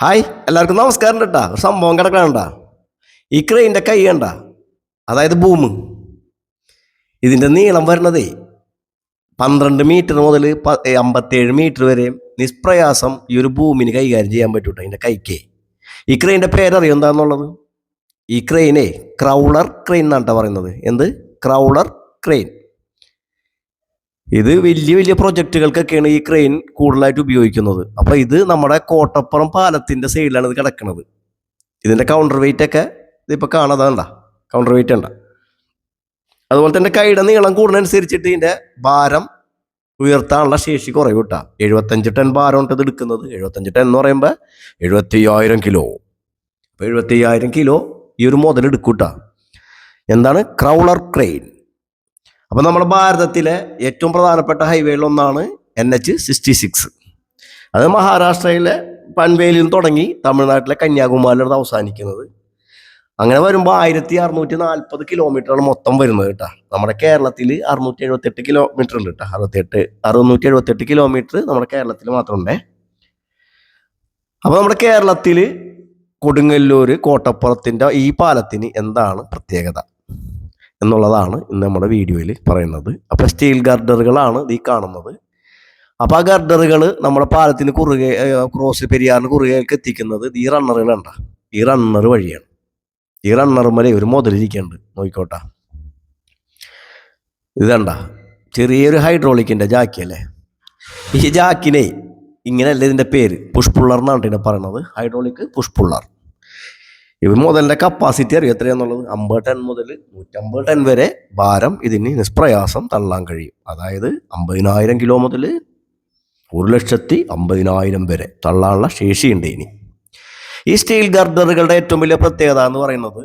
Hi എല്ലാവർക്കും നമസ്കാരം കേട്ടാ സംഭവം കിടക്കണണ്ട. ഈ ക്രെയിന്റെ കൈ കണ്ട. അതായത് ഭൂമി. ഇതിന്റെ നീളം വരുന്നതേ പന്ത്രണ്ട് മീറ്റർ മുതൽ അമ്പത്തേഴ് മീറ്റർ വരെ നിഷ്പ്രയാസം ഈ ഒരു ഭൂമിന് കൈകാര്യം ചെയ്യാൻ പറ്റൂട്ടോ ഇതിന്റെ കൈക്ക്. ഈ ക്രെയിന്റെ പേരറിയോ എന്താണെന്നുള്ളത് ഈ ക്രൗളർ ക്രെയിൻ എന്നാണ് പറയുന്നത്. എന്ത്? ക്രൗളർ ക്രെയിൻ ഇത് വലിയ വലിയ പ്രൊജക്റ്റുകൾക്കൊക്കെയാണ് ഈ ക്രെയിൻ കൂടുതലായിട്ട് ഉപയോഗിക്കുന്നത്. അപ്പോൾ ഇത് നമ്മുടെ കോട്ടപ്പുറം പാലത്തിന്റെ സൈഡിലാണ് ഇത് കിടക്കുന്നത് ഇതിന്റെ കൗണ്ടർ വെയിറ്റ് ഒക്കെ ഇതിപ്പോൾ കാണാതാണ്ട കൗണ്ടർ വെയിറ്റ് ഉണ്ട് അതുപോലെ തന്നെ കൈയുടെ നീളം കൂടുന്നതനുസരിച്ചിട്ട് ഇതിന്റെ ഭാരം ഉയർത്താനുള്ള ശേഷി കുറവ് കേട്ടോ. എഴുപത്തഞ്ച് ടൺ ഭാരം ഉണ്ട് ഇത് എടുക്കുന്നത്. എഴുപത്തഞ്ച് ടൺ എന്ന് പറയുമ്പോൾ എഴുപത്തി അയ്യായിരം കിലോ അപ്പോൾ എഴുപത്തി അയ്യായിരം കിലോ ഈ ഒരു മുതൽ എടുക്കൂട്ടാ. എന്താണ്? ക്രൗളർ ക്രെയിൻ അപ്പോൾ നമ്മുടെ ഭാരതത്തിലെ ഏറ്റവും പ്രധാനപ്പെട്ട ഹൈവേകളിലൊന്നാണ് എൻ എച്ച് സിക്സ്റ്റി സിക്സ് അത് മഹാരാഷ്ട്രയിലെ പൻവേലിൽ നിന്ന് തുടങ്ങി തമിഴ്നാട്ടിലെ കന്യാകുമാരിലാണ് അവസാനിക്കുന്നത്. അങ്ങനെ വരുമ്പോൾ ആയിരത്തി അറുന്നൂറ്റി നാൽപ്പത് കിലോമീറ്ററാണ് മൊത്തം വരുന്നത് കേട്ടോ. നമ്മുടെ കേരളത്തിൽ അറുന്നൂറ്റി എഴുപത്തെട്ട് കിലോമീറ്റർ ഉണ്ട് കേട്ടോ. അറുപത്തെട്ട് അറുന്നൂറ്റി എഴുപത്തെട്ട് കിലോമീറ്റർ നമ്മുടെ കേരളത്തിൽ മാത്രമുണ്ടേ. അപ്പോൾ നമ്മുടെ കേരളത്തിൽ കൊടുങ്ങല്ലൂർ കോട്ടപ്പുറത്തിന്റെ ഈ പാലത്തിന് എന്താണ് പ്രത്യേകത? എന്നുള്ളതാണ് ഇന്ന് നമ്മുടെ വീഡിയോയിൽ പറയുന്നത്. അപ്പോൾ സ്റ്റീൽ ഗർഡറുകളാണ് ഈ കാണുന്നത്. അപ്പോൾ ആ ഗർഡറുകൾ നമ്മുടെ പാലത്തിന് കുറുകെ ക്രോസ് പെരിയാറിന് കുറുകേക്ക് എത്തിക്കുന്നത് ഈ റണ്ണറുകളുണ്ട ഈ റണ്ണർ വഴിയാണ്. ഈ റണ്ണറുമ്മലെ ഒരു മുതലിരിക്കുന്നുണ്ട് നോക്കിക്കോട്ടെ. ഇതണ്ട ചെറിയൊരു ഹൈഡ്രോളിക്കിന്റെ ജാക്കി അല്ലേ? ഈ ജാക്കിനെ ഇങ്ങനെയല്ല ഇതിന്റെ പേര്? പുഷ്പുള്ളർ എന്നാണ് ഇതിനെ പറയണത് ഹൈഡ്രോളിക് പുഷ്പുള്ളർ ഇത് മുതലിന്റെ കപ്പാസിറ്റി അറിയാം? എത്രയാന്നുള്ളത്? അമ്പത് ടൺ മുതൽ നൂറ്റമ്പത് ടൺ വരെ ഭാരം ഇതിന് നിഷ്പ്രയാസം തള്ളാൻ കഴിയും. അതായത് അമ്പതിനായിരം കിലോ മുതൽ ഒരു ലക്ഷത്തി അമ്പതിനായിരം വരെ തള്ളാനുള്ള ശേഷിയുണ്ട് ഇനി. ഈ സ്റ്റീൽ ഗർഡറുകളുടെ ഏറ്റവും വലിയ പ്രത്യേകത എന്ന് പറയുന്നത്